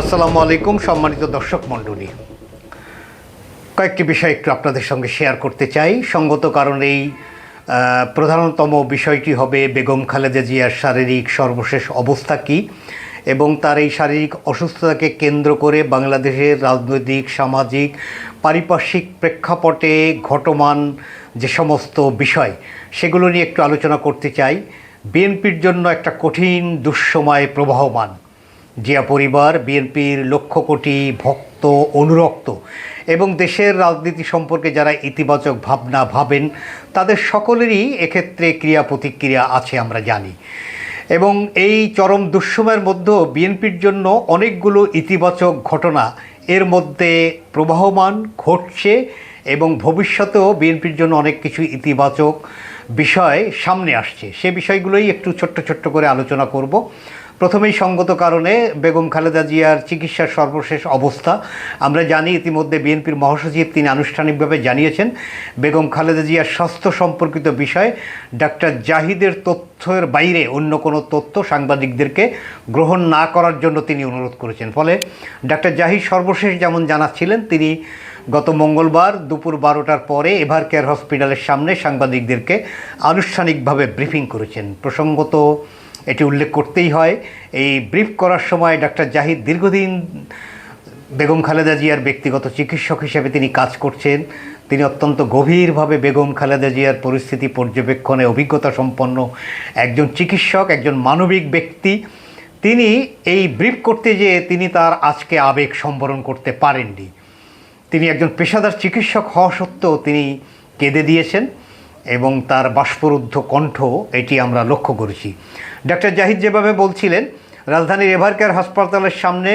আসসালামু আলাইকুম, সম্মানিত দর্শক মণ্ডলী। কয়েকটি বিষয় একটু আপনাদের সঙ্গে শেয়ার করতে চাই। সঙ্গত কারণেই প্রধানতম বিষয়টি হবে বেগম খালেদা জিয়ার শারীরিক সর্বশেষ অবস্থা কী এবং তার এই শারীরিক অসুস্থতাকে কেন্দ্র করে বাংলাদেশের রাজনৈতিক, সামাজিক, পারিপার্শ্বিক প্রেক্ষাপটে ঘটমান যে সমস্ত বিষয়, সেগুলো নিয়ে একটু আলোচনা করতে চাই। বিএনপির জন্য একটা কঠিন, দুঃসময়, প্রবাহমান। জিয়া পরিবার, বিএনপির লক্ষ কোটি ভক্ত, অনুরক্ত এবং দেশের রাজনীতি সম্পর্কে যারা ইতিবাচক ভাবনা ভাবেন, তাদের সকলেরই এক্ষেত্রে ক্রিয়া প্রতিক্রিয়া আছে আমরা জানি। এবং এই চরম দুঃসময়ের মধ্যেও বিএনপির জন্য অনেকগুলো ইতিবাচক ঘটনা এর মধ্যে প্রবাহমান ঘটছে এবং ভবিষ্যতেও বিএনপির জন্য অনেক কিছু ইতিবাচক বিষয় সামনে আসছে। সে বিষয়গুলোই একটু ছোট্ট ছোট্ট করে আলোচনা করব। প্রথমেই সঙ্গত কারণে বেগম খালেদা জিয়ার চিকিৎসার সর্বশেষ অবস্থা। আমরা জানি ইতিমধ্যে বিএনপির মহাসচিব তিনি আনুষ্ঠানিকভাবে জানিয়েছেন, বেগম খালেদা জিয়ার স্বাস্থ্য সম্পর্কিত বিষয়ে, ডাক্তার জাহিদের তথ্যের বাইরে অন্য কোনো তথ্য সাংবাদিকদেরকে গ্রহণ না করার জন্য তিনি অনুরোধ করেছেন। ফলে ডাক্তার জাহিদ সর্বশেষ যেমন জানাচ্ছিলেন, তিনি গত মঙ্গলবার দুপুর বারোটার পরে এভার কেয়ার হসপিটালের সামনে সাংবাদিকদেরকে আনুষ্ঠানিকভাবে ব্রিফিং করেছেন। প্রসঙ্গত এটি উল্লেখ করতেই হয়। এই ব্রিফ করার সময় ডাক্তার জাহিদ দীর্ঘদিন বেগম খালেদা জিয়ার ব্যক্তিগত চিকিৎসক হিসেবে তিনি কাজ করছেন। তিনি অত্যন্ত গভীরভাবে বেগম খালেদা জিয়ার পরিস্থিতি পর্যবেক্ষণে অভিজ্ঞতা সম্পন্ন একজন চিকিৎসক, একজন মানবিক ব্যক্তি। তিনি এই ব্রিফ করতে যেয়ে তিনি তার আজকে আবেগ সম্বরণ করতে পারেননি। তিনি একজন পেশাদার চিকিৎসক হওয়া সত্ত্বেও তিনি কেঁদে দিয়েছেন। এবং তার বাষ্পরুদ্ধ কণ্ঠ, এটি আমরা লক্ষ্য করেছি। ডাক্তার জাহিদ যেভাবে বলছিলেন, রাজধানীর এভারকেয়ার হাসপাতালের সামনে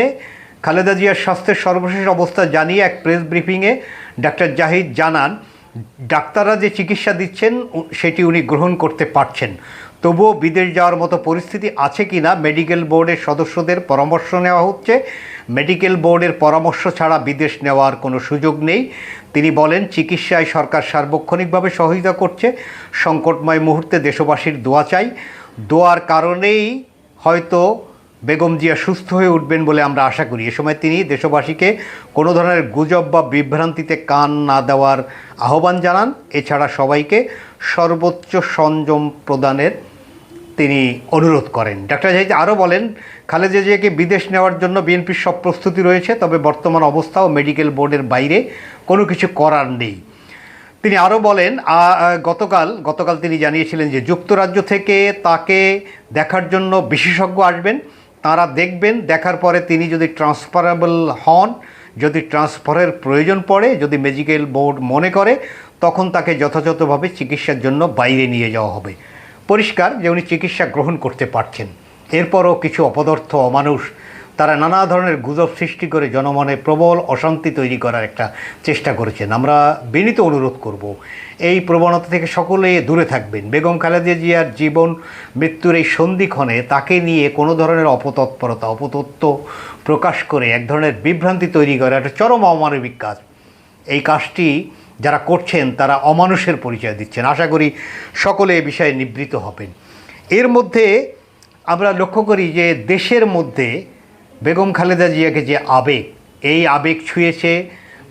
খালেদা জিয়ার স্বাস্থ্যের সর্বশেষ অবস্থা জানিয়ে এক প্রেস ব্রিফিংয়ে ডাক্তার জাহিদ জানান, ডাক্তাররা যে চিকিৎসা দিচ্ছেন সেটি উনি গ্রহণ করতে পারছেন। তবুও বিদেশ যাওয়ার মতো পরিস্থিতি আছে কি না মেডিকেল বোর্ডের সদস্যদের পরামর্শ নেওয়া হচ্ছে। মেডিকেল বোর্ডের পরামর্শ ছাড়া বিদেশ নেওয়ার কোনো সুযোগ নেই। তিনি বলেন, চিকিৎসায় সরকার সার্বক্ষণিকভাবে সহযোগিতা করছে। সংকটময় মুহূর্তে দেশবাসীর দোয়া চাই। দোয়ার কারণেই হয়তো বেগম জিয়া সুস্থ হয়ে উঠবেন বলে আমরা আশা করি। এ সময় তিনি দেশবাসীকে কোনো ধরনের গুজব বা বিভ্রান্তিতে কান না দেওয়ার আহ্বান জানান। এছাড়া সবাইকে সর্বোচ্চ সংযম প্রদানের তিনি অনুরোধ করেন। ডাক্তার জাহিদ আরও বলেন, খালেদা জিয়াকে বিদেশ নেওয়ার জন্য বিএনপির সব প্রস্তুতি রয়েছে, তবে বর্তমান অবস্থা ও মেডিকেল বোর্ডের বাইরে কোনো কিছু করার নেই। তিনি আরও বলেন গতকাল গতকাল তিনি জানিয়েছিলেন যে যুক্তরাজ্য থেকে তাকে দেখার জন্য বিশেষজ্ঞ আসবেন। তারা দেখবেন, দেখার পরে তিনি যদি ট্রান্সফারেবল হন, যদি ট্রান্সফারের প্রয়োজন পড়ে, যদি মেডিকেল বোর্ড মনে করে, তখন তাকে যথাযথভাবে চিকিৎসার জন্য বাইরে নিয়ে যাওয়া হবে। পরিষ্কার যে উনি চিকিৎসা গ্রহণ করতে পারছেন। এরপরও কিছু অপদার্থ অমানুষ তারা নানা ধরনের গুজব সৃষ্টি করে জনমনে প্রবল অশান্তি তৈরি করার একটা চেষ্টা করেছেন। আমরা বিনীত অনুরোধ করব, এই প্রবণতা থেকে সকলে দূরে থাকবেন। বেগম খালেদা জিয়ার জীবন, মৃত্যুর এই সন্ধিক্ষণে তাকে নিয়ে কোনো ধরনের অপতৎপরতা, অপতত্ত্ব প্রকাশ করে এক ধরনের বিভ্রান্তি তৈরি করা একটা চরম অমানবিক কাজ। এই কাজটি যারা করছেন, তারা অমানুষের পরিচয় দিচ্ছেন। আশা করি সকলে এ বিষয়ে নিবৃত হবেন। এর মধ্যে আমরা লক্ষ্য করি যে দেশের মধ্যে বেগম খালেদা জিয়াকে যে আবেগ, এই আবেগ ছুঁয়েছে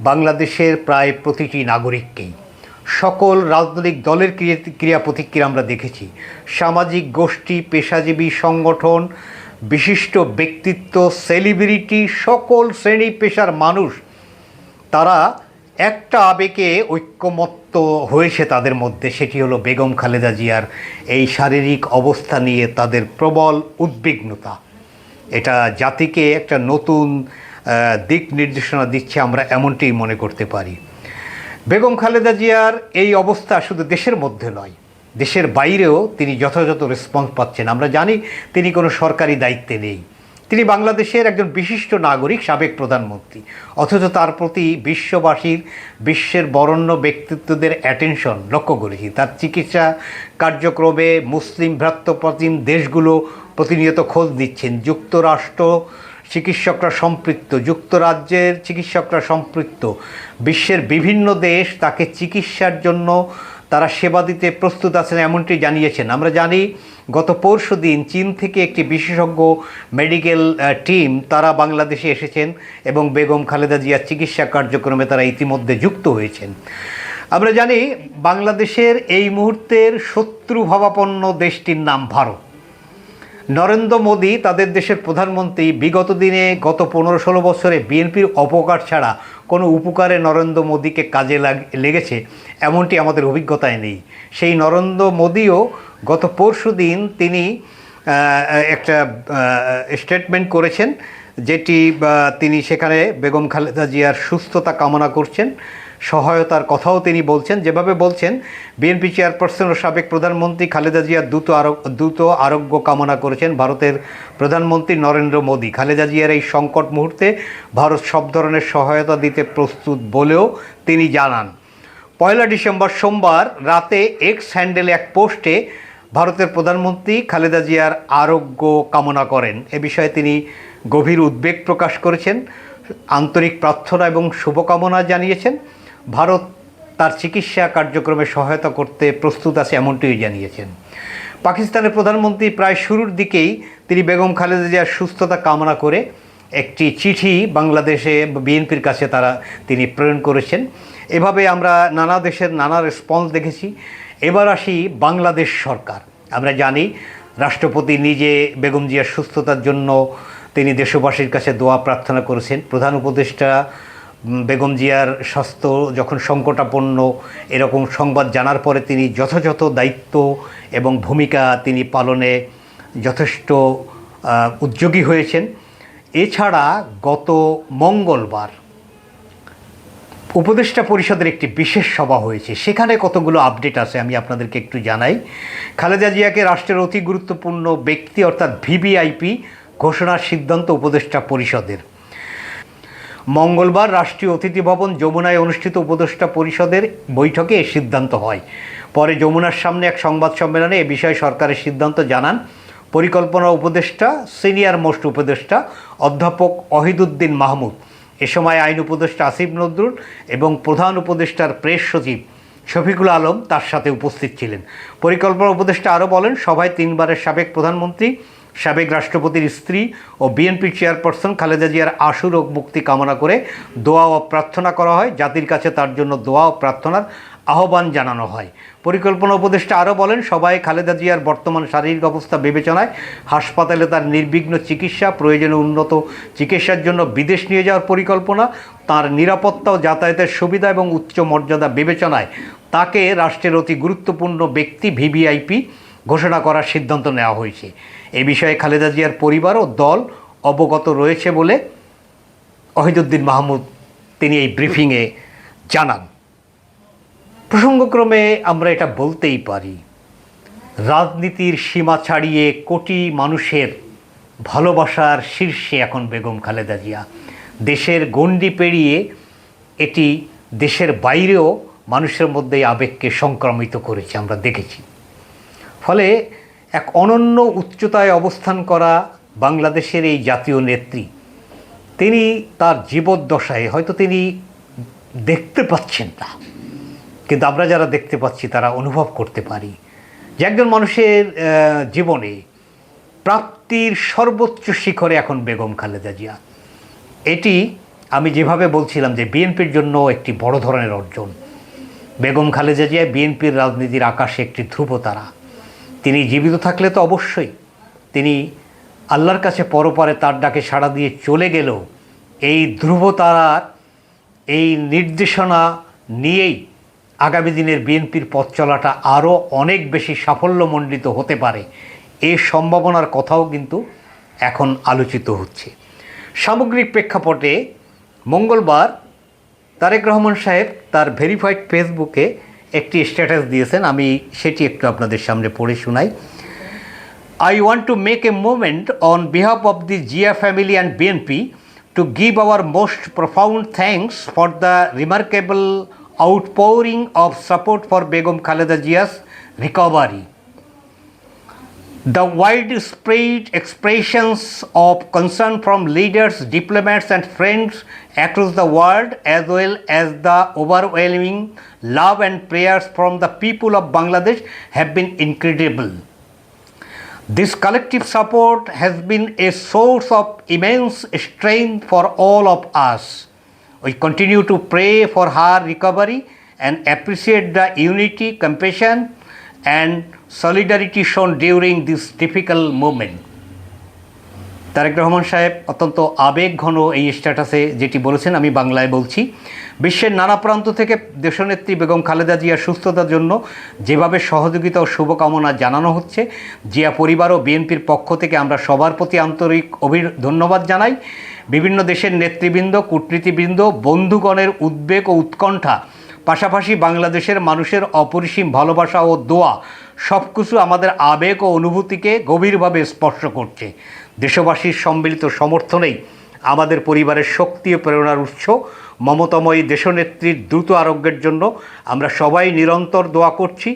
বাংলাদেশের প্রায় প্রতিটি নাগরিককেই। সকল রাজনৈতিক দলের ক্রিয়া ক্রিয়া প্রতিক্রিয়া আমরা দেখেছি। সামাজিক গোষ্ঠী, পেশাজীবী সংগঠন, বিশিষ্ট ব্যক্তিত্ব সেলিব্রিটি সকল শ্রেণি পেশার মানুষ, তারা একটা আবেগে ঐক্যমত্য হয়েছে তাদের মধ্যে, সেটি হলো বেগম খালেদা জিয়ার এই শারীরিক অবস্থা নিয়ে তাদের প্রবল উদ্বিগ্নতা। এটা জাতিকে একটা নতুন দিক নির্দেশনা দিচ্ছে, আমরা এমনটিই মনে করতে পারি। বেগম খালেদা জিয়ার এই অবস্থা শুধু দেশের মধ্যে নয়, দেশের বাইরেও তিনি যথাযথ রেসপন্স পাচ্ছেন। আমরা জানি তিনি কোনো সরকারি দায়িত্বে নেই। তিনি বাংলাদেশের একজন বিশিষ্ট নাগরিক, সাবেক প্রধানমন্ত্রী। অথচ তার প্রতি বিশ্ববাসীর, বিশ্বের বরণ্য ব্যক্তিত্বদের অ্যাটেনশন লক্ষ্য করেছি তার চিকিৎসা কার্যক্রমে মুসলিম ভ্রাতৃপ্রতিম দেশগুলো প্রতিনিয়ত খোঁজ দিচ্ছেন যুক্তরাষ্ট্র চিকিৎসকরা সম্পৃক্ত, যুক্তরাজ্যের চিকিৎসকরা সম্পৃক্ত। বিশ্বের বিভিন্ন দেশ তাকে চিকিৎসার জন্য তারা সেবা দিতে প্রস্তুত আছেন এমনটি জানিয়েছেন। আমরা জানি গত পরশু দিন চীন থেকে একটি বিশেষজ্ঞ মেডিকেল টিম তারা বাংলাদেশে এসেছেন এবং বেগম খালেদা জিয়ার চিকিৎসা কার্যক্রমে তারা ইতিমধ্যে যুক্ত হয়েছেন। আমরা জানি বাংলাদেশের এই মুহূর্তের শত্রু ভাবাপন্ন দেশটির নাম ভারত। নরেন্দ্র মোদী তাদের দেশের প্রধানমন্ত্রী, বিগত দিনে গত পনেরো ষোলো বছরে বিএনপির অপকার ছাড়া কোনো উপকারে নরেন্দ্র মোদীকে কাজে লাগ, লেগেছে। এমনটি আমাদের অভিজ্ঞতায় নেই। সেই নরেন্দ্র মোদীও গত পরশু দিন তিনি একটা স্টেটমেন্ট করেছেন যেটি তিনি সেখানে বেগম খালেদা জিয়ার সুস্থতা কামনা করছেন। সহায়তার কথাও তিনি বলছেন। যেভাবে বলছেন, বিএনপি চেয়ারপারসন ও সাবেক প্রধানমন্ত্রী খালেদা জিয়ার দ্রুত দ্রুত আরোগ্য কামনা করেছেন ভারতের প্রধানমন্ত্রী নরেন্দ্র মোদী। খালেদা জিয়ার এই সংকট মুহূর্তে ভারত সব ধরনের সহায়তা দিতে প্রস্তুত বলেও তিনি জানান। পয়লা ডিসেম্বর সোমবার রাতে এক্স হ্যান্ডেলে এক পোস্টে ভারতের প্রধানমন্ত্রী খালেদা জিয়ার আরোগ্য কামনা করেন। এ বিষয়ে তিনি গভীর উদ্বেগ প্রকাশ করেছেন, আন্তরিক প্রার্থনা এবং শুভকামনা জানিয়েছেন। ভারত তার চিকিৎসা কার্যক্রমে সহায়তা করতে প্রস্তুত আছে এমনটিই জানিয়েছেন। পাকিস্তানের প্রধানমন্ত্রী প্রায় শুরুর দিকেই তিনি বেগম খালেদা জিয়ার সুস্থতা কামনা করে একটি চিঠি বাংলাদেশে বিএনপির কাছে তারা তিনি প্রেরণ করেছেন। এভাবে আমরা নানা দেশের নানা রেসপন্স দেখেছি। এবার আসি বাংলাদেশ সরকার। আমরা জানি, রাষ্ট্রপতি নিজে বেগম জিয়ার সুস্থতার জন্য তিনি দেশবাসীর কাছে দোয়া প্রার্থনা করেছেন। প্রধান উপদেষ্টা বেগম জিয়ার স্বাস্থ্য যখন সংকটাপন্ন, এরকম সংবাদ জানার পরে তিনি যথাযথ দায়িত্ব এবং ভূমিকা তিনি পালনে যথেষ্ট উদ্যোগী হয়েছেন। এছাড়া গত মঙ্গলবার উপদেষ্টা পরিষদের একটি বিশেষ সভা হয়েছে। সেখানে কতগুলো আপডেট আছে আমি আপনাদেরকে একটু জানাই। খালেদা জিয়াকে রাষ্ট্রের অতি গুরুত্বপূর্ণ ব্যক্তি অর্থাৎ ভিভিআইপি ঘোষণার সিদ্ধান্ত উপদেষ্টা পরিষদের। মঙ্গলবার রাষ্ট্রীয় অতিথি ভবন যমুনায় অনুষ্ঠিত উপদেষ্টা পরিষদের বৈঠকে এ সিদ্ধান্ত হয়। পরে যমুনার সামনে এক সংবাদ সম্মেলনে এ বিষয়ে সরকারের সিদ্ধান্ত জানান পরিকল্পনা উপদেষ্টা, সিনিয়র মোস্ট উপদেষ্টা, অধ্যাপক অহিদুদ্দিন মাহমুদ। এ সময় আইন উপদেষ্টা আসিফ নজরুল এবং প্রধান উপদেষ্টার প্রেস সচিব শফিকুল আলম তার সাথে উপস্থিত ছিলেন। পরিকল্পনা উপদেষ্টা আরও বলেন, সভায় তিনবারের সাবেক প্রধানমন্ত্রী, সাবেক রাষ্ট্রপতির স্ত্রী ও বিএনপি চেয়ারপারসন খালেদা জিয়ার আশু রোগ মুক্তি কামনা করে দোয়া ও প্রার্থনা করা হয়। জাতির কাছে তার জন্য দোয়া ও প্রার্থনার আহ্বান জানানো হয়। পরিকল্পনা উপদেষ্টা আরও বলেন, সবাই খালেদা জিয়ার বর্তমান শারীরিক অবস্থা বিবেচনায় হাসপাতালে তার নির্বিঘ্ন চিকিৎসা, প্রয়োজনে উন্নত চিকিৎসার জন্য বিদেশ নিয়ে যাওয়ার পরিকল্পনা, তার নিরাপত্তা ও যাতায়াতের সুবিধা এবং উচ্চ মর্যাদা বিবেচনায় তাকে রাষ্ট্রের অতি গুরুত্বপূর্ণ ব্যক্তি ভিভিআইপি ঘোষণা করার সিদ্ধান্ত নেওয়া হয়েছে। এ বিষয়ে খালেদা জিয়ার পরিবার ও দল অবগত রয়েছে বলে অহিদুদ্দিন মাহমুদ তিনি এই ব্রিফিংয়ে জানান। প্রসঙ্গক্রমে আমরা এটা বলতেই পারি। রাজনীতির সীমা ছাড়িয়ে কোটি মানুষের ভালোবাসার শীর্ষে এখন বেগম খালেদা জিয়া। দেশের গণ্ডি পেরিয়ে এটি দেশের বাইরেও মানুষের মধ্যে আবেগকে সংক্রামিত করেছে আমরা দেখেছি। ফলে এক অনন্য উচ্চতায় অবস্থান করা বাংলাদেশের এই জাতীয় নেত্রী, তিনি তার জীবদ্দশায় হয়তো তিনি দেখতে পাচ্ছেন না। কিন্তু আমরা যারা দেখতে পাচ্ছি, তারা অনুভব করতে পারি যে একজন মানুষের জীবনে প্রাপ্তির সর্বোচ্চ শিখরে এখন বেগম খালেদা জিয়া। এটি আমি যেভাবে বলছিলাম যে বিএনপির জন্য একটি বড় ধরনের অর্জন। বেগম খালেদা জিয়া বিএনপির রাজনীতির আকাশে একটি ধ্রুবতারা। তিনি জীবিত থাকলে তো অবশ্যই। তিনি আল্লাহর কাছে পরপারে তার ডাকে সাড়া দিয়ে চলে গেলেও এই ধ্রুবতারার এই নির্দেশনা নিয়েই আগামী দিনের বিএনপির পথ চলাটা আরও অনেক বেশি সাফল্যমণ্ডিত হতে পারে। এ সম্ভাবনার কথাও কিন্তু এখন আলোচিত হচ্ছে। সামগ্রিক প্রেক্ষাপটে মঙ্গলবার তারেক রহমান সাহেব তার ভেরিফাইড ফেসবুকে একটি স্ট্যাটাস দিয়েছেন। আমি সেটি একটু আপনাদের সামনে পড়ে শোনাই। I want to make a movement on behalf of the Zia family and BNP to give our most profound thanks for the remarkable outpouring of support for Begum Khaleda Jia's recovery. The widespread expressions of concern from leaders, diplomats, and friends across the world, as well as the overwhelming love and prayers from the people of Bangladesh, have been incredible. This collective support has been a source of immense strength for all of us. We continue to pray for her recovery and appreciate the unity, compassion, and solidarity shown during this difficult moment. Tarique Rahman সাহেব অত্যন্ত আবেগ ঘন এই স্ট্যাটাসে যেটি বলেছেন, আমি বাংলায় বলছি। বিশ্বের নানা প্রান্ত থেকে দেশনেত্রী বেগম খালেদা জিয়ার সুস্থতার জন্য যেভাবে সহযোগিতা ও শুভকামনা জানানো হচ্ছে, জিয়া পরিবার ও বিএনপির পক্ষ থেকে আমরা সবার প্রতি আন্তরিক অভি ধন্যবাদ জানাই। বিভিন্ন দেশের নেতৃবৃন্দ, কূটনীতিবৃন্দ, বন্ধুগণের উদ্বেগ ও উৎকণ্ঠা, পাশাপাশি বাংলাদেশের মানুষের অপরিসীম ভালোবাসা ও দোয়া সব কিছু আমাদের আবেগ ও অনুভূতিকে গভীরভাবে স্পর্শ করছে। দেশবাসীর সম্মিলিত সমর্থনেই আমাদের পরিবারের শক্তি ও প্রেরণার উৎস। মমতাময়ী দেশনেত্রীর দ্রুত আরোগ্যের জন্য আমরা সবাই নিরন্তর দোয়া করছি।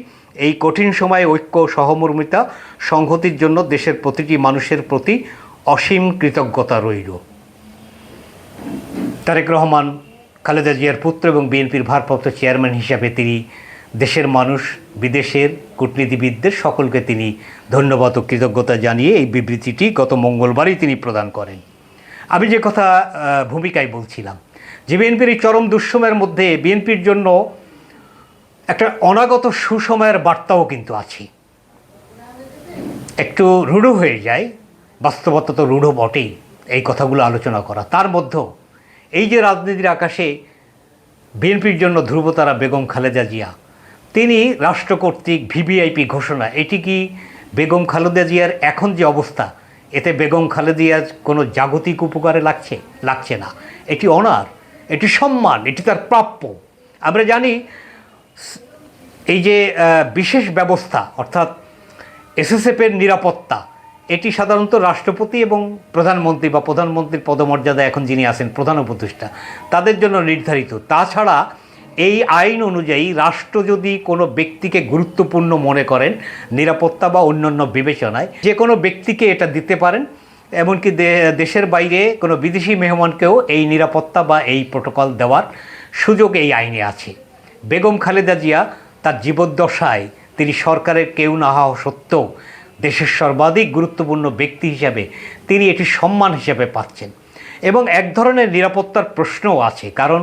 এই কঠিন সময়ে ঐক্য সহমর্মিতা সংহতির জন্য দেশের প্রতিটি মানুষের প্রতি অসীম কৃতজ্ঞতা রইল। তারেক রহমান, খালেদা জিয়ার পুত্র এবং বিএনপির ভারপ্রাপ্ত চেয়ারম্যান হিসাবে তিনি দেশের মানুষ, বিদেশের কূটনীতিবিদদের সকলকে তিনি ধন্যবাদ ও কৃতজ্ঞতা জানিয়ে এই বিবৃতিটি গত মঙ্গলবারই তিনি প্রদান করেন। আমি যে কথা ভূমিকায় বলছিলাম, যে বিএনপির এই চরম দুঃসময়ের মধ্যে বিএনপির জন্য একটা অনাগত সুসময়ের বার্তাও কিন্তু আছে। একটু রূঢ় হয়ে যায়, বাস্তবতা তো রূঢ় বটেই এই কথাগুলো আলোচনা করা। তার মধ্যেও এই যে রাজনীতির আকাশে বিএনপির জন্য ধ্রুবতারা বেগম খালেদা জিয়া তিনি রাষ্ট্র কর্তৃক ভিভিআইপি ঘোষণা। এটি কি বেগম খালেদা জিয়ার এখন যে অবস্থা, এতে বেগম খালেদিয়ার কোনো জাগতিক উপকারে লাগছে লাগছে না। এটি অনার, এটি সম্মান, এটি তার প্রাপ্য। আমরা জানি, এই যে বিশেষ ব্যবস্থা, অর্থাৎ এসএসএফের নিরাপত্তা, এটি সাধারণত রাষ্ট্রপতি এবং প্রধানমন্ত্রী বা প্রধানমন্ত্রীর পদমর্যাদা এখন যিনি আছেন প্রধান উপদেষ্টা, তাদের জন্য নির্ধারিত। তাছাড়া এই আইন অনুযায়ী রাষ্ট্র যদি কোনো ব্যক্তিকে গুরুত্বপূর্ণ মনে করেন, নিরাপত্তা বা অন্যান্য বিবেচনায় যে কোনো ব্যক্তিকে এটা দিতে পারেন, এমনকি দেশের বাইরে কোনো বিদেশি মেহমানকেও এই নিরাপত্তা বা এই প্রোটোকল দেওয়ার সুযোগ এই আইনে আছে। বেগম খালেদা জিয়া তার জীবদ্দশায় তিনি সরকারের কেউ না হওয়া সত্ত্বেও দেশের সর্বাধিক গুরুত্বপূর্ণ ব্যক্তি হিসাবে তিনি এটি সম্মান হিসাবে পাচ্ছেন। এবং এক ধরনের নিরাপত্তার প্রশ্নও আছে। কারণ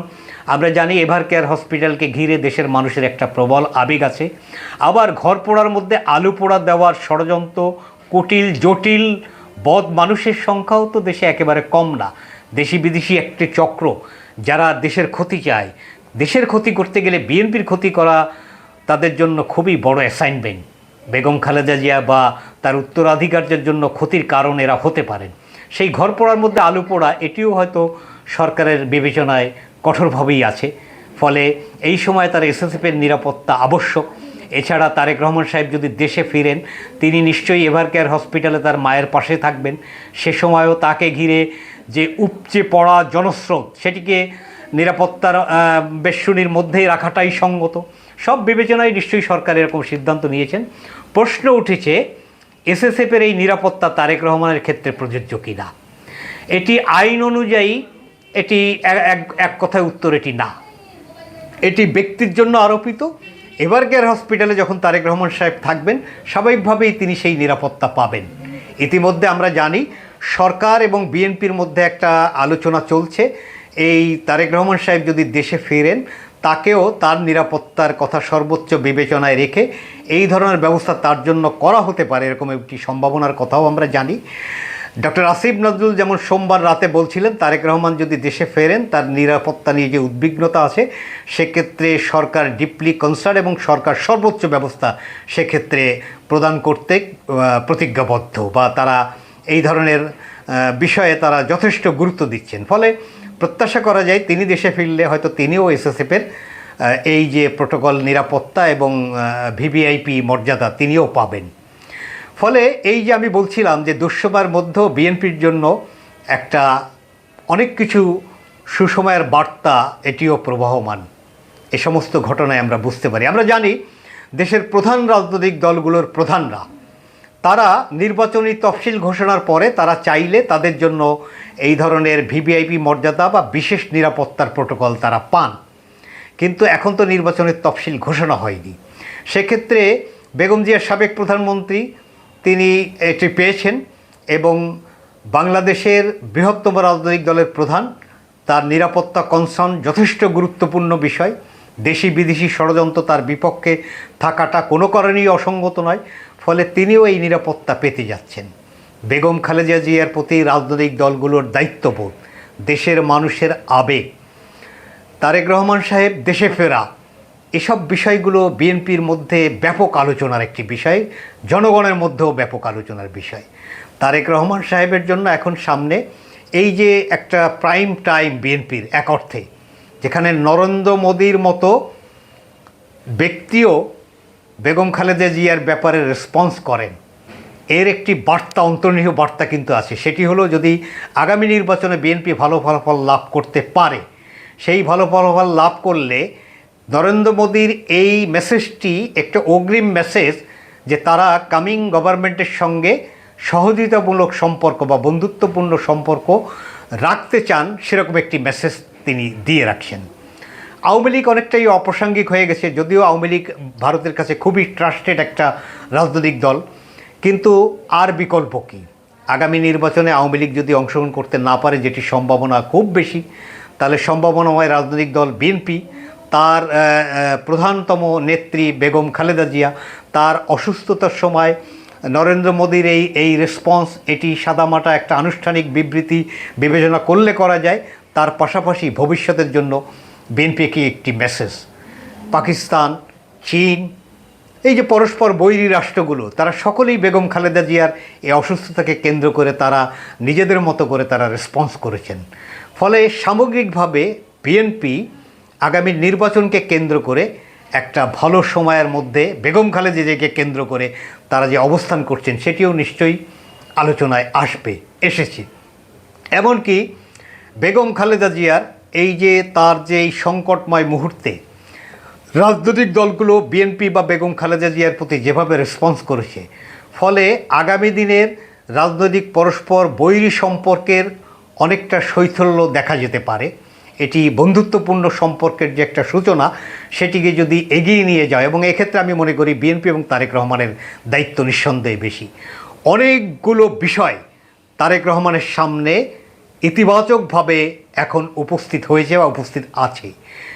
আমরা জানি এভার কেয়ার হসপিটালকে ঘিরে দেশের মানুষের একটা প্রবল আবেগ আছে। আবার ঘর পোড়ার মধ্যে আলু পোড়া দেওয়ার ষড়যন্ত্র, কুটিল, জটিল, বদ মানুষের সংখ্যাও তো দেশে একেবারে কম না। দেশি বিদেশি একটি চক্র, যারা দেশের ক্ষতি চায়। দেশের ক্ষতি করতে গেলে বিএনপির ক্ষতি করা তাদের জন্য খুবই বড় অ্যাসাইনমেন্ট বেগম খালেদা জিয়া বা তার উত্তরাধিকারদের জন্য ক্ষতির কারণ এরা হতে পারেন। সেই ঘর পোড়ার মধ্যে আলু পোড়া, এটিও হয়তো সরকারের বিবেচনায় কঠোরভাবেই আছে। ফলে এই সময় তার এসএসএফের নিরাপত্তা আবশ্যক। এছাড়া তারেক রহমান সাহেব যদি দেশে ফিরেন, তিনি নিশ্চয়ই এভার কেয়ার হসপিটালে তার মায়ের পাশে থাকবেন। সে সময়ও তাকে ঘিরে যে উপচে পড়া জনস্রোত, সেটিকে নিরাপত্তার বেষ্টনীর মধ্যেই রাখাটাই সঙ্গত। সব বিবেচনায় নিশ্চয়ই সরকার এরকম সিদ্ধান্ত নিয়েছেন। প্রশ্ন উঠেছে এসএসএফের এই নিরাপত্তা তারেক রহমানের ক্ষেত্রে প্রযোজ্য কিনা? এটি আইন অনুযায়ী এটি এক কথায় উত্তর এটি না। এটি ব্যক্তির জন্য আরোপিত। এবার কেয়ার হসপিটালে যখন তারেক রহমান সাহেব থাকবেন, স্বাভাবিকভাবেই তিনি সেই নিরাপত্তা পাবেন। ইতিমধ্যে আমরা জানি সরকার এবং বিএনপির মধ্যে একটা আলোচনা চলছে। এই তারেক রহমান সাহেব যদি দেশে ফেরেন তাকেও তার নিরাপত্তার কথা সর্বোচ্চ বিবেচনায় রেখে এই ধরনের ব্যবস্থা তার জন্য করা হতে পারে এরকম একটি সম্ভাবনার কথাও আমরা জানি। ডক্টর আসিফ নজরুল যেমন সোমবার রাতে বলছিলেন, তারেক রহমান যদি দেশে ফেরেন, তার নিরাপত্তা নিয়ে যে উদ্বিগ্নতা আছে, সেক্ষেত্রে সরকার ডিপলি কনসার্ন এবং সরকার সর্বোচ্চ ব্যবস্থা সেক্ষেত্রে প্রদান করতে প্রতিজ্ঞাবদ্ধ বা তারা এই ধরনের বিষয়ে তারা যথেষ্ট গুরুত্ব দিচ্ছেন। ফলে প্রত্যাশা করা যায় তিনি দেশে ফিরলে হয়তো তিনিও এসএসএফের এই যে প্রোটোকল নিরাপত্তা এবং ভিভিআইপি মর্যাদা তিনিও পাবেন। ফলে এই যে আমি বলছিলাম যে দুঃসময়ের মধ্যেও বিএনপির জন্য একটা অনেক কিছু সুসময়ের বার্তা এটিও প্রবাহমান। এ সমস্ত ঘটনায় আমরা বুঝতে পারি। আমরা জানি দেশের প্রধান রাজনৈতিক দলগুলোর প্রধানরা তারা নির্বাচনী তফসিল ঘোষণার পরে তারা চাইলে তাদের জন্য এই ধরনের ভিভিআইপি মর্যাদা বা বিশেষ নিরাপত্তার প্রোটোকল তারা পান। কিন্তু এখন তো নির্বাচনের তফসিল ঘোষণা হয়নি। সেক্ষেত্রে বেগম জিয়ার সাবেক প্রধানমন্ত্রী, তিনি এটি পেয়েছেন এবং বাংলাদেশের বৃহত্তম রাজনৈতিক দলের প্রধান, তার নিরাপত্তা কনসার্ন যথেষ্ট গুরুত্বপূর্ণ বিষয়। দেশি বিদেশি ষড়যন্ত্র তার বিপক্ষে থাকাটা কোনো কারণেই অসঙ্গত নয়। ফলে তিনিও এই নিরাপত্তা পেতে যাচ্ছেন। বেগম খালেদা জিয়ার প্রতি রাজনৈতিক দলগুলোর দায়িত্ববোধ, দেশের মানুষের আবেগ। তারেক রহমান সাহেব দেশে ফেরা, এসব বিষয়গুলো বিএনপির মধ্যে ব্যাপক আলোচনার একটি বিষয়, জনগণের মধ্যেও ব্যাপক আলোচনার বিষয়। তারেক রহমান সাহেবের জন্য এখন সামনে এই যে একটা প্রাইম টাইম বিএনপির এক অর্থে, যেখানে নরেন্দ্র মোদীর মতো ব্যক্তিও বেগম খালেদা জিয়ার ব্যাপারে রেসপন্স করেন। এর একটি বার্তা, অন্তর্নিহিত বার্তা কিন্তু আছে। সেটি হলো, যদি আগামী নির্বাচনে বিএনপি ভালো ফলাফল লাভ করতে পারে, সেই ভালো ফলাফল লাভ করলে নরেন্দ্র মোদীর এই মেসেজটি একটা অগ্রিম মেসেজ যে তারা কামিং গভর্নমেন্টের সঙ্গে সহযোগিতামূলক সম্পর্ক বা বন্ধুত্বপূর্ণ সম্পর্ক রাখতে চান, সেরকম একটি মেসেজ তিনি দিয়ে রাখছেন। আওয়ামী লীগ অনেকটাই অপ্রাসঙ্গিক হয়ে গেছে, যদিও আওয়ামী লীগ ভারতের কাছে খুবই ট্রাস্টেড একটা রাজনৈতিক দল। কিন্তু আর বিকল্প কী? আগামী নির্বাচনে আওয়ামী লীগ যদি অংশগ্রহণ করতে না পারে, যেটি সম্ভাবনা খুব বেশি, তাহলে সম্ভাবনাময় রাজনৈতিক দল বিএনপি তার প্রধানতম নেত্রী বেগম খালেদা জিয়া, তার অসুস্থতার সময় নরেন্দ্র মোদীর এই এই রেসপন্স এটি সাদামাটা একটা আনুষ্ঠানিক বিবৃতি বিবেচনা করলে করা যায়। তার পাশাপাশি ভবিষ্যতের জন্য বিএনপিকে একটি মেসেজ পাকিস্তান, চীন, এই যে পরস্পর বৈরী রাষ্ট্রগুলো, তারা সকলেই বেগম খালেদা জিয়ার এই অসুস্থতাকে কেন্দ্র করে তারা নিজেদের মতো করে তারা রেসপন্স করেছেন। ফলে সামগ্রিকভাবে বিএনপি আগামী নির্বাচনকে কেন্দ্র করে একটা ভালো সময়ের মধ্যে বেগম খালেদা জিয়াকে কেন্দ্র করে তারা যে অবস্থান করছেন, সেটিও নিশ্চয়ই আলোচনায় আসবে, এসেছে। এমনকি বেগম খালেদা জিয়ার এই যে তার যে এই সংকটময় মুহূর্তে রাজনৈতিক দলগুলো বিএনপি বা বেগম খালেদা জিয়ার প্রতি যেভাবে রেসপন্স করেছে, ফলে আগামী দিনের রাজনৈতিক পরস্পর বৈরী সম্পর্কের অনেকটা শৈথল্য দেখা যেতে পারে। এটি বন্ধুত্বপূর্ণ সম্পর্কের যে একটা সূচনা, সেটিকে যদি এগিয়ে নিয়ে যায়, এবং এক্ষেত্রে আমি মনে করি বিএনপি এবং তারেক রহমানের দায়িত্ব নিঃসন্দেহে বেশি। অনেকগুলো বিষয় তারেক রহমানের সামনে ইতিবাচকভাবে এখন উপস্থিত হয়েছে বা উপস্থিত আছে।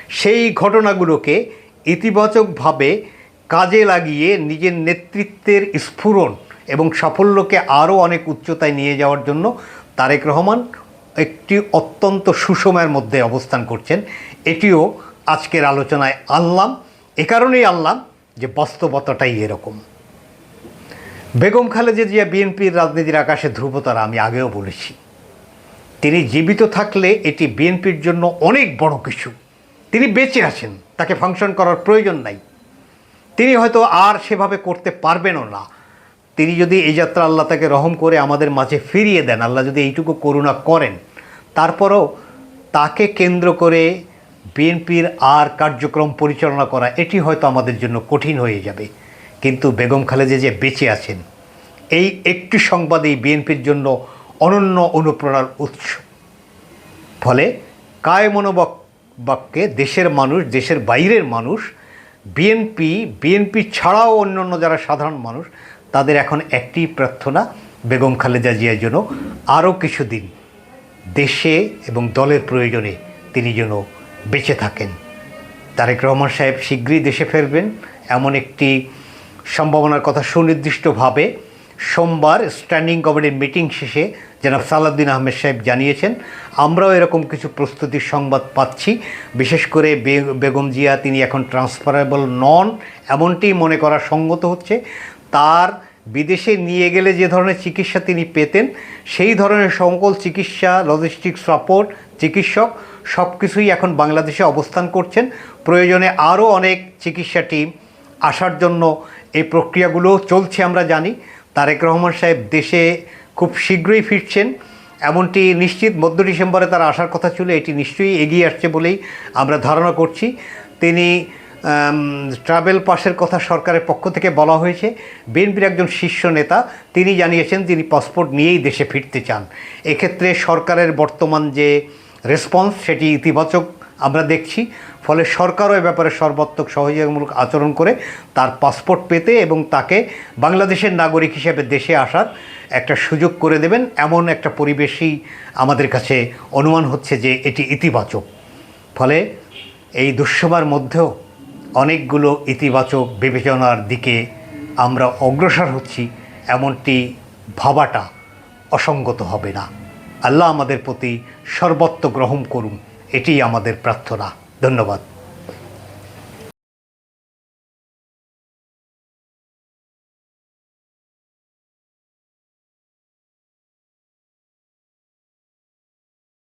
সেই ঘটনাগুলোকে ইতিবাচকভাবে কাজে লাগিয়ে নিজের নেতৃত্বের স্ফুরণ এবং সাফল্যকে আরও অনেক উচ্চতায় নিয়ে যাওয়ার জন্য তারেক রহমান একটি অত্যন্ত সুসময়ের মধ্যে অবস্থান করছেন। এটিও আজকের আলোচনায় আনলাম। এ কারণেই আনলাম যে বাস্তবতাটাই এরকম। বেগম খালেদা জিয়া বিএনপির রাজনীতির আকাশে ধ্রুবতারা আমি আগেও বলেছি। তিনি জীবিত থাকলে এটি বিএনপির জন্য অনেক বড় কিছু। তিনি বেঁচে আছেন, তাকে ফাংশন করার প্রয়োজন নাই। তিনি হয়তো আর সেভাবে করতে পারবেনও না। তিনি যদি এই যাত্রা আল্লাহ তাকে রহম করে আমাদের মাঝে ফিরিয়ে দেন, আল্লাহ যদি এইটুকু করুণা করেন, তারপরও তাকে কেন্দ্র করে বিএনপির আর কার্যক্রম পরিচালনা করা, এটি হয়তো আমাদের জন্য কঠিন হয়ে যাবে। কিন্তু বেগম খালেদা যে বেঁচে আছেন, এই একটি সংবাদেই বিএনপির জন্য অনন্য অনুপ্রেরণার উৎস। ফলে কায় দেশের মানুষ, দেশের বাইরের মানুষ বিএনপি বিএনপি ছাড়াও অন্যান্য যারা সাধারণ মানুষ, তাদের এখন একটি প্রার্থনা, বেগম খালেদা জিয়ার জন্য আরও কিছুদিন দেশে এবং দলের প্রয়োজনে তিনি যেন বেঁচে থাকেন। তারেক রহমান সাহেব শীঘ্রই দেশে ফিরবেন, এমন একটি সম্ভাবনার কথা সুনির্দিষ্টভাবে সোমবার স্ট্যান্ডিং কমিটির মিটিং শেষে জনাব সালাউদ্দিন আহমেদ সাহেব জানিয়েছেন, আমরাও এরকম কিছু প্রস্তুতির সংবাদ পাচ্ছি। বিশেষ করে বেগম জিয়া, তিনি এখন ট্রান্সফারেবল নন, এমনটি মনে করা সঙ্গত হচ্ছে। তার বিদেশে নিয়ে গেলে যে ধরনের চিকিৎসা তিনি পেতেন, সেই ধরনের সকল চিকিৎসা লজিস্টিক সাপোর্ট চিকিৎসক সব কিছুই এখন বাংলাদেশে অবস্থান করছেন। প্রয়োজনে আরও অনেক চিকিৎসা টিম আসার জন্য এই প্রক্রিয়াগুলো চলছে আমরা জানি। তারেক রহমান সাহেব দেশে খুব শীঘ্রই ফিরছেন। এমনটি নিশ্চিত মধ্য ডিসেম্বরে তার আসার কথা ছিল, এটি নিশ্চয়ই এগিয়ে আসছে বলেই আমরা ধারণা করছি। তিনি ট্রাভেল পাসের কথা সরকারের পক্ষ থেকে বলা হয়েছে। বিএনপির একজন শীর্ষ নেতা, তিনি জানিয়েছেন তিনি পাসপোর্ট নিয়েই দেশে ফিরতে চান। এক্ষেত্রে সরকারের বর্তমান যে রেসপন্স সেটি ইতিবাচক আমরা দেখছি, ফলে সরকারও এ ব্যাপারে সর্বাত্মক সহযোগিতামূলক আচরণ করে তার পাসপোর্ট পেতে এবং তাকে বাংলাদেশের নাগরিক হিসেবে দেশে আসার একটা সুযোগ করে দেবেন। এমন একটা পরিবেশই আমাদের কাছে অনুমান হচ্ছে যে এটি ইতিবাচক। ফলে এই দুঃসময়ের মধ্যেও অনেকগুলো ইতিবাচক বিবেচনার দিকে আমরা অগ্রসর হচ্ছি, এমনটি ভাবাটা অসঙ্গত হবে না। আল্লাহ আমাদের প্রতি সর্বত্র গ্রহণ করুন। এটি আমাদের প্রার্থনা। ধন্যবাদ।